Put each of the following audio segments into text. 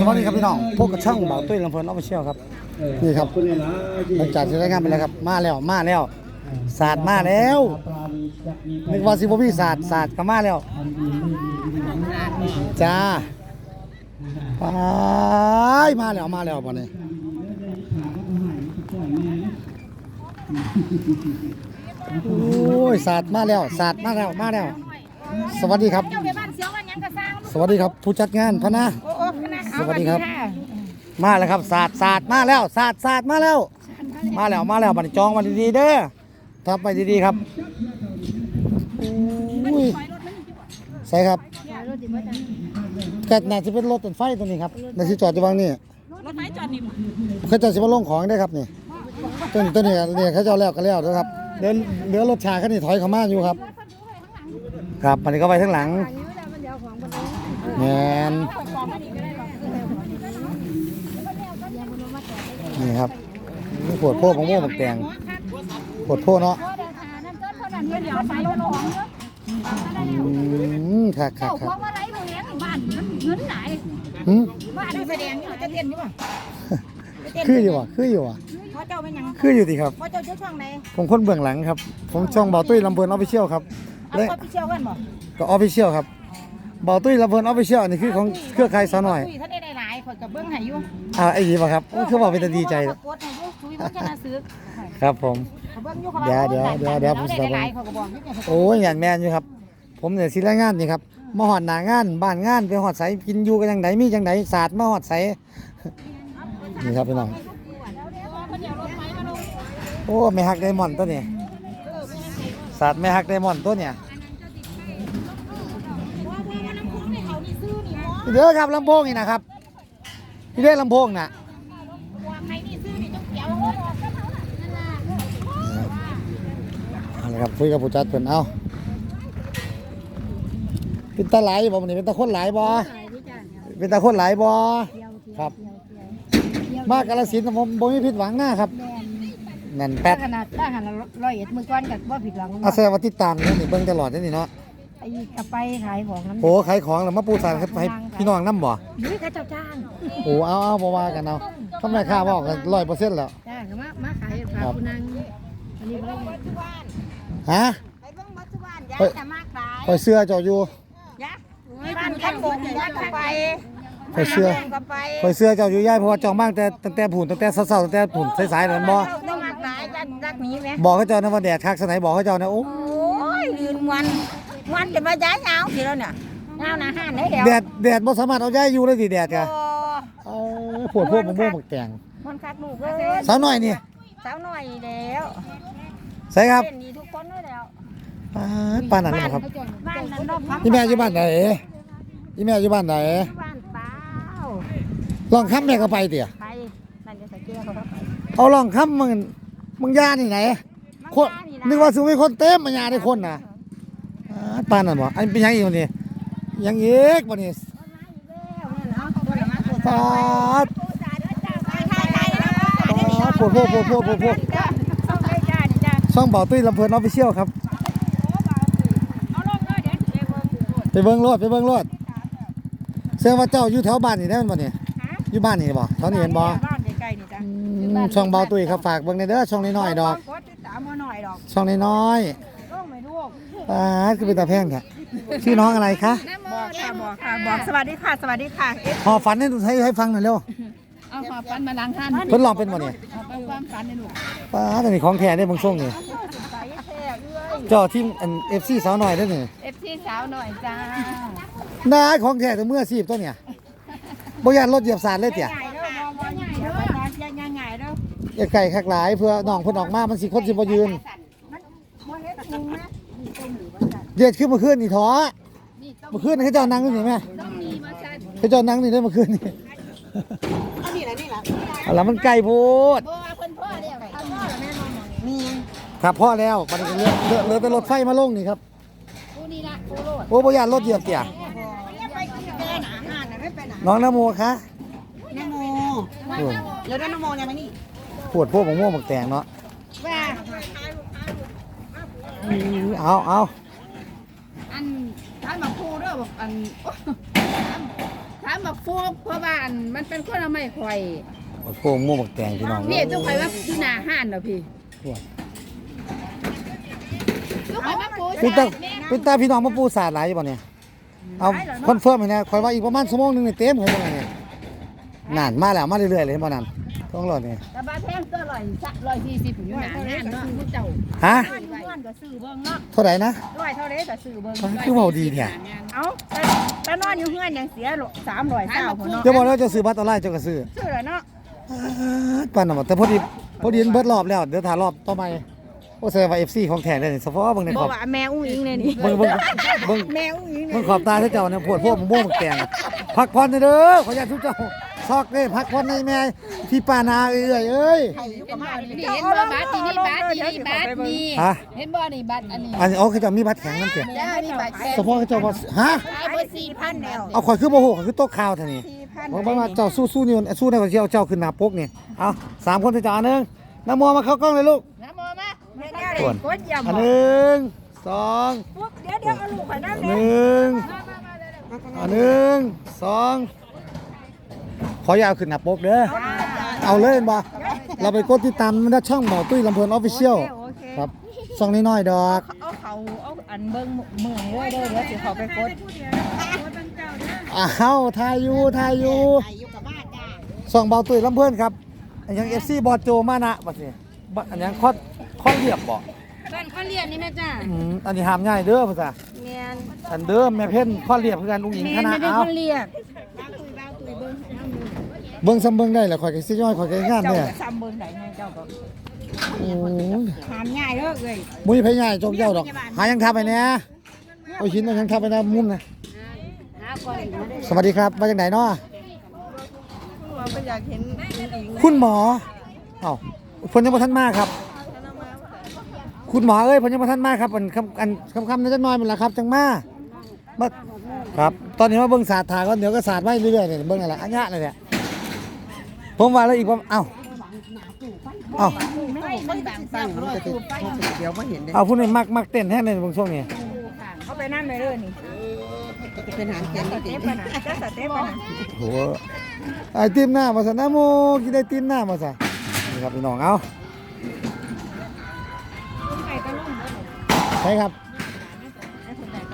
สวัสดีครับพี่น้องพวกกระช่างเบาตุ้ยลำเพลินออฟฟิเชียลครับ นี่ครับหลังจากที่รายงานไปแล้วครับ มาแล้วมาแล้วศาสตร์มาแล้วนึกว่าสิบพี่ศาสตร์ศาสตร์ก็มาแล้ว จ้าไปมาแล้วมาแล้วบ่เนี่ยโอ้ยศาสตร์มาแล้วศาสตร์มาแล้วมาแล้ว สวัสดีครับ สวัสดีครับผู้จัดงานพะนะ สวัสดีครับะมาแล้วครับศาสตร์ศาสตร์มาแล้วศาสตร์ศาสตร์มาแล้ว มาแล้วมาแล้วบัดนี้จองมาดีๆเด้อทับไปดีๆครับอุ้ยใช่ครับก็น่าจะเป็นรถเป็นไฟตัวนี้ครับน่าจะจอดอยู่วางนี่รถไฟจอดนี่บ่เขาเจะสิมาลงของได้ครับนี่ตัวนี้ตัวนี้เนี่ยเขาเจ้าแล้วก็แล้วนะครับเดี๋ยวเดี๋ยวรถชาคันนี้ถอยเข้ามาอยู่ครับ ครับมันนี้ก็ไปข้างหลัง แมนนี่ครับนี่ปวดโพกของโม่บักแตงปวดโพกเนาะเดี๋ยวไปรถของอืมครับครับเจ้าครัขบองอะไรพวกนี้บ้านมันเงินหลายหืมบ้านนี่แสดงนี่มันจะเต้นอยู่ป่ะคืออยู่อะคืออยู่อะเพราะเจ้าเป็นหยังคืออยู่สิครับเพราะเจ้าเจ้าช่องไหนผมคนเบื้องหลังครับ ผมช่องเบาตุ้ยลำเพลินออฟฟิเชียลครับเอาและคนไปเชี่ยวกันบ่ก็ออฟฟิเชียลครับ เบาตุ้ยลำเพลินออฟฟิเชียลนี่คือของเครือข่ายสาวหน่อยคุถ้าได้หลายๆข่อยกับเบิ้งให้อยู่อ่าไอ้ดีป่ะครับคือบอกเป็นตาดีใจกดให้อยู่คุยมันจะน่าซื้อครับผมเขาเบิ้งอยู่เขาเดี๋ยวเดี๋ยวเดี๋ยวเดี๋ยวผมได้จะบอกหลายๆเขาก็บอกอยู่เนี่ยโอ้ยงานแมนอยู่ครับ ผมเนี่ยสิรายงานนี่ครับมาหอดหนางานบ้านงานไปหอดใสกินอยู่กันจังไดมีจังไดศาสตร์มาหอดใสนี่ครับพี่น้องโอ้ไม่ฮักไดมอนด์ตัวนี้ศาสตร์ไม่ฮักไดมอนด์ตัวเนี่ย เด้อครับลำโพงนี่นะครับพี่เด้อลำโพงน่ะเอาละครับคุยกับผู้จัดเพิ่นเอาเป็นตาหลายบ่มันนี่เป็นตาคนหลายบ่เป็นตาคนหลายบ่ครับมากกาลสินธุ์ผมบ่มีผิดหวังนะครับนั่นแป๊ดขนาดถ้าหันร้อยเอ็ดมือก้อนกับว่าผิดหวังอาแสดงว่าติดตามนี่นี่เบิ่งตลอดนี่เนาะ ไอ้กระไปขายของน้ำโอ้ขายของแล้วมาปูสารให้พี่น้องนํบ่ นี่เขาเจ้าจ้างโอ้เอาเอาบ่ว่ากันเอาทำไมค่าบอกกัน100%แล้ว จ้างมามาขายฝากคุณนางอันนี้บ่ได้ฮะไปเบิ่งบัตรบ้านยายจะมากหลายคอยเสื้อเจ้าอยู่ยักษ์บ้านกันบนยักษ์ก็ไปคอยเสื้อก็ไปคอยเสื้อเจ้าอยู่ย่ายเพราะว่าจองบ้างแต่ตั้งแต่ผุนตั้งแต่เช้าๆตั้งแต่ผุนสายๆนั่นบ่ต้องมากหลายยักษ์ยักษ์หนี้ไหมบอกเขาเจ้านะว่าแดดคักสไหนบอกเขาเจ้านะโอ้โอ้ยลืนวัน วันจะมาย้ายเงาสิแล้วเนี่ยเงาหนาห้านได้แล้วแดดแดดบ่สามารถเอาย่ายอยู่เลยสิแดดโอ้กะเอ้ยปวดพวกมะม่วงบักแตงมันคักลูกเลยสาวน้อยนี่สาวหน่อยแล้วใช่ครับเล่นดีทุกคนด้วยแล้วป้าดป้านนั้นบ่ครับบ้านนั้นรอบพักอีแม่อยู่บ้านไหนอีแม่อยู่บ้านไหนบ้านเปล่าลองค้ำแม่ก็ไปเตี่ยไปนั่นจะใส่เกียร์เขาก็ไปเอาลองค้ำมึงมึงยานี่ไหนคนนึกว่าสูมีคนเต็มมายาได้คนน่ะอ่า ปานนั่นบ่อันเป็นหยังอีกวันนี้ยังอีกวันนี้ปาดปาดปวดพวกปวดพวกปวดพวกช่องเบาตุ้ยลำเพลินออฟฟิเชียลครับ ไปเบิ้งรถไปเบิ้งรถเสียงว่าเจ้าอยู่แถวบ้านนี่ได้แม่นบ่เนี่ยอยู่บ้านนี่บ่แถวนี้เห็นบ่บ้านใกล้ๆนี่จ้ะอืมช่องเบาตุ้ยครับฝากเบิ่งในเด้อช่องน้อยๆดอก กดติดตามมาหน่อยดอก ช่องน้อยลูกไม่ลูกๆ ป้าดคือเป็นตาแพงแท้ชื่อน้องอะไรคะบอกค่ะบอกค่ะบอกสวัสดีค่ะ สวัสดีค่ะพอฝันให้ให้ให้ฟังหน่อยเร็วเอาขอฟันมาล้างท่านเพิ่นลองเป็นบ่เนี่ยเอาไปความฝันในลูกป้าดอันนี้ของแท้ได้บางช่วงนี่ใส่แท้เอ้ยเจ้าทีมอัน FC สาวน้อยเด้อนี่เอฟซีสาวหน่อยจ้าน่าของแท้แต่เมื่อซีบตัวเนี่ยบ่ยานรถเหยียบสารเลยเตี่ยใหญ่เด้อมองใหญ่เด้อใหญ่ใหญ่เด้ออย่าไก่คักหลายเพื่อน้องเพิ่นออกมามันสิคนสิบ่ยืน มันเฮ็ดมุงนะ เด็ดขึ้นเมื่อคืนนี่ท้อเมื่อคืนนี่เขาเจ้านั่งอยู่นี่แม่เขาเจ้านั่งนี่ได้เมื่อคืนนี่อันนี้แหละนี่แหละเอาละมันไกลโพดบ่ว่าเพิ่นพ่อเด้อพ่อแม่นอนมีครับพ่อแล้วบัดนี้ก็เหลือเหลือเหลือแต่รถไฟมาลงนี่ครับกูนี่ละกูโลดโอ้บ่ยานรถเหยียบเตี่ยไปกินแม่หนาหานน่ะไม่ไปไหนน้องนโมคะนโมโอ้ยแล้วนโมยังไม่นี่ปวดพวกมะม่วงบักแตงเนาะว่าเอาเอา อันท่านมาครูเด้อบอกอันถามบักฟูกเพราะว่าอันมันเป็นคนเอาไม้ข่อยโอ้โหม่วงบักแตงพี่น้องนี่ต้องข่อยว่าอยู่หน้าห้านเนาะพี่ต้องข่อยว่าปูเป็นตาเป็นตาพี่น้องมาปูสาดหลายอยู่บ่เนี่ยเอาคอนเฟิร์มให้นะคอยว่าอีกประมาณชั่วโมงหนึงนี่เต็มเลยบ่เนี่ยนานมาแล้วมาเรื่อยๆเลยบ่นั้นต้องรอนี่แต่บาแพงตัวร้อยสักร้อยสี่สิบอยู่หน้าห้านเนาะผู้เจ้าฮะบ้านอยู่เพื่อนก็ซื้อเบิ่งเนาะเท่าไหร่นะร้อยเท่าไรก็ซื้อเบิ่งคือเว้าดีเนี่ยเอ้าแต่แต่นอนอยู่เพื่อนยังเสียสามร้อยเก้าคนเนาะเดี๋ยวบอกแล้วจะซื้อบัตรออนไลน์เจ้าก็ซื้อซื้อแล้วเนาะปานน่ะบ่แต่พอดีพอดีเบิดรอบแล้วเดี๋ยวถ่ารอบต่อไปโอ้แสดงว่า FC ของแท้เลยนี่เฉพาะเบิ่งในบขออกบว่าแม่อุ้งอิงเลยนี่เบิ่งเบิ่งเบิ่งแม่อุ้งอิงเบิ่งขอบตาเจ้าเนี่ยปวดพวกม่วงบักแตงพักผ่อนเด้อขออนุญาตทุกเจ้า ซอกเด้พักผ่อนในแม่ที่ป้านาเอ้ยเอ้ยนี่เห็นบ่บัตรนี่นี่บัตรนี่บัตรนี่ฮะเห็นบ่นี่บัตรอันนี้อันนี้อ๋อเขาเจะมีบัตรแข็งนำเสียจ้านี่บัตรแข็งเฉพาะเขาเจ้าว่าฮะขายเบอร์สี่พันแล้วเอาข่อยคือบ่ฮู้ข่อยคือโต๊ะข่าวเท่านี้สี่พันบอกว่าเจ้าสู้ๆนี่สู้ได้กว่าสิเอาเจ้าขึ้นหน้าปกนี่เอาสามคนที่เจ้าอันหนึงน้ำมัวมาเข้ากล้องเลยลูกนะโมมาแม่เนี่ยเลยโคตรยำอันหนึ่งสองปุ๊บเดี๋ยวเดี๋ยวเอาลูกไปนั่งหเลยนึ่งอันหนึ่งสอง ขอยาวขึ้นหน้าปกเด้อเอาเลยเห็นบ่เราไปกดติดตามมันได้ช่องหมอตุ้ยลำเพลินออฟฟิเชียลโอเคครับช่องน้อยๆดอกเอาเขาเอาอันเบิ้งมือเลยเด้อเดี๋ยวสิเขาไปกดอ้าวทายอยู่ทายอยู่ช่องเบาตุ้ยลำเพลินครับอันยังเอฟซีบอดโจมานะบัดนี้บัดอันยังคอดคอดเรียบบ่บ้านเขาเรียนนี่นะจ้าอืมอันนี้ห้ามง่ายเด้อภาษาเมียนอันเด้อแม่เพ่นคอดเรียบคือกันอุ้งหญิงแม่คณะไม่เป็นเอาคนเรียก เบิ่งซ้ำเบิ่งได้แหละข่อยก็สิย่อยข่อยก็งานเจ้าเนี่ยจะซ้ำเบิ้งไหนไงเจ้าก็โอ้ยหามง่ายเด้อเลยมุ้ยพญายจงเจ้าดอก หายังทับไปเนี่ยโอ้ยหินเอายังทับไปนะมุมนะสวัสดีครับมาจากไหนเนาะว่าไม่อยากเห็นอิงคุณหมอเอ้าเพิ่นยังบ่ทันมาครับ คุณหมอเอ้ยเพิ่นยังบ่ทันมาครับอันคำอันคำคำนั้นจักหน่อยมันล่ะครับจังมามาครับ ตอนนี้มาเบิ่งศาสตร์ทาก็เดี๋ยวก็ศาสตร์ไว้เรื่อยๆเนี่ยเบิ่งนั่นแหละอันยะนั่นแหละ ผมว่าแล้วอีกผมเอ้าเอ้าไม่มันบางสั่งรถตู้ไปเดี๋ยวไม่เห็นเลยเอาผู้นี้มักมักเต้นแท้ในเบิ่งช่วงนี้เขาไปนั่งเลยเด้อนี่เป็นหางเขียนสเต็ปนะจะสเต็ปนะโหไอติมหน้ามาซะนะโมกินไอติมหน้ามาซะนี่ครับพี่น้องเอาใช่ครับ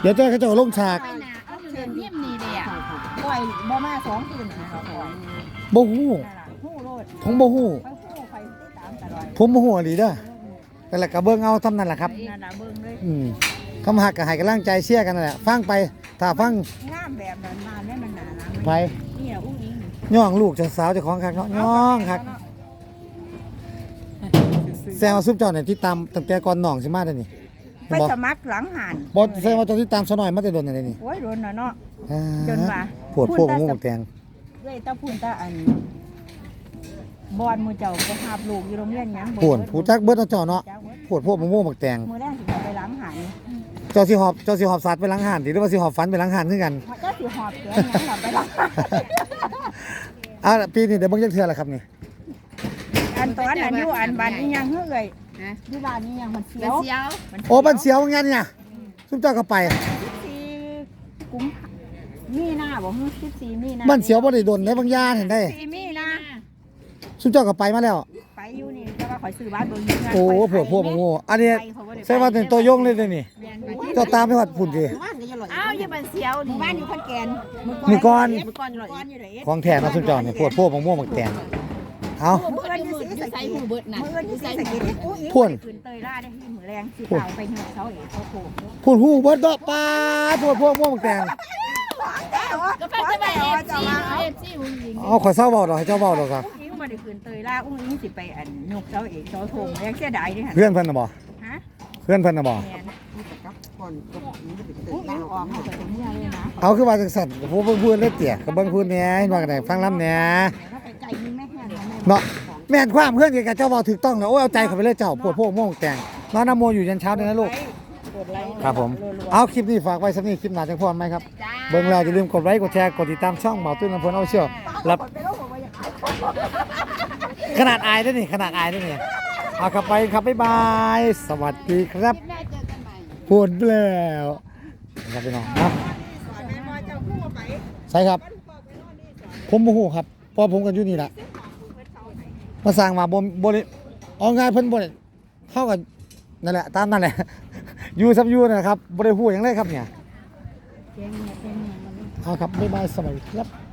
เดี๋ยวเจ้าเขาจะลงฉากไปนาเอาเชิญเยี่ยมนี่เลยอะปล่อยบ่มาสองคืนนะครับบ่ฮู้หู้โล ดผมบ่ฮู้เขาหู้ไปตามตลอดผมบ่ฮู้อีหลีเด้อแต่ละก็เบิ่งเอาทำนั่นแหละครับนั่นล่ะเบิ่งเลยอืมคำหักก็ให้กำลังใจเชียร์กันนั่นแหละฟังไปถ้าฟังงามแบบนั้นมาแม่มันหนาหลังไปนี่อะอุ้งอิงย่องลูกเจ้าสาวเจ้าของคักเนาะย่องคักแซงว่าซุปเจ้าเนี่ยที่ตามตั้งแต่ก่อนน้องสิมาเด้อนี่ไปบ่สมัครหลังหันบ่แซงว่าเจ้าที่ตามซะหน่อยมาแต่โดนนั่นนี่โอ้ยโดนน่ะเนาะอ่าจนว่าปวดพวกงูแตงเว้ยตาพูนตาอัน บอนมือเจ้าไปหาบลูกอยู่โรงเรียนหยังปวดผู้จักเบิดเอาเจ้าเนาะจ้าเว้ยปวดพวกมะม่วงบักแตงมือแรกสิเอาไปหลังหันเจ้าสิหอบเจ้าสิหอบสัตว์ไปล้างหานติหรือว่าสิหอบฟันไปล้างหานคือกันมันก็สิหอบแขนหยังหลับไปหลังอ่าปีนี้เดี๋ยวเบิ่งจักเทื่อละครับนี่อันตอนนั้นอยู่อันบ้านนี่ยังเฮ้ยอยู่บ้านนี่ยังมันเสีเดี๋ยยววเสียว โอ้บันเสียวงั้นเนี่ยซุปเจ้าก็ไปสี่กุมภามีหน้าบ่ฮึสิบสี่มีหน้าบันเสียวบ่ได้โดนได้บางยาเห็นได้ สี่มีหน้า ซุปเจ้าก็ไปมาแล้ว ไปอยู่นี่แต่ว่าข่อยซื้อบ้านเบิ่งอยู่งานโอ้ปวดพวกมะม่วงอันนี้ใช่ว่าเป็นตัวโยงเลยเด้อนี่เจ้าตามไปวัดพุ่นสิอ้าวอย่าบันเสียวนี่บ้านอยู่ขอนแก่นมือก่อนมือก่อนอยู่ไหนของแท้เนาะซุปเจ้านี่ปวดพวกมะม่วงบักแตงเอามือเอิ้นอยู่สีสะใส่เกหูษเบิดน่ะมือเอิ้นอยู่สีสะเกษอุ้ยพ่วนขึ้นเตยล่าได้ที่มือแรงสิเปล่าไปเหือกเขาเองเขาโผล่พุ่นหูเบิดดอกปลาปวดพวกมะม่วงบักแตงก็พักจะไปเอฟซีเอฟซีหุ่นหญิงเอาขอเศร้าเว้าดอกให้เจ้าเว้าดอกครั บอุ้งอิงมาได้ขึ้นเตยล่าอุ้งอิงสิไปอันยกเสาเอกเสาธงแรงเสียดายเด้หั่นเพื่อนเพิ่นน่ะบ่ฮะเพื่อนเพิ่นน่ะบ่แม่นอุ้งอิงออกมาแต่เมื่อเลยนะเอาคือว่าจังซั่นก็ผู้เบิ่งพูดเลยเตี่ยก็เบิ่งพูดแหน่เห็นว่ากันได้ฟังลำแหน่ถ้าไปไกลยิงแม่แค่นั้นเนาะแม่นความเพื่อนกันกับเจ้าเว้าถูกต้องแล้วโอ้ยเอาใจเข้าไปเลยเจ้าปวดพวกม่วงแต่งน้องนโมอยู่ยันเช้าเลยนะลูก กดไลค์ครับผม เอาคลิปนี้ฝากไว้สักนี้คลิปหน้าจังพรไหมครับ จ้าเบิ่งแล้วอย่าลืมกดไลค์กดแชร์กดติดตามช่องหมอตุ้นน้ำพลเอาเชียวรับข ขนาดอายด้วยนี่ขนาดอายด้วยนี่เอาขับไปครับบ๊ายบาย สวัสดีครับแม่เจอกันใหม่ พูดแล้วครับพี่น้องเนาะใช่ครับผมโมโหครับเพราะผมกันอยู่นี่แหละมาสร้างมาบ่บ่ได้เอาง่ายเพิ่นบ่ได้เข้ากันนั่นแหละตามนั่นแหละ อยู่ซับอยู่นะครับบ่ได้พูดหยังเลยครับเนี่ย แกงเนี่ยแกงเนี่ยมัน เอาครับบ๊ายบายสวัสดีครับ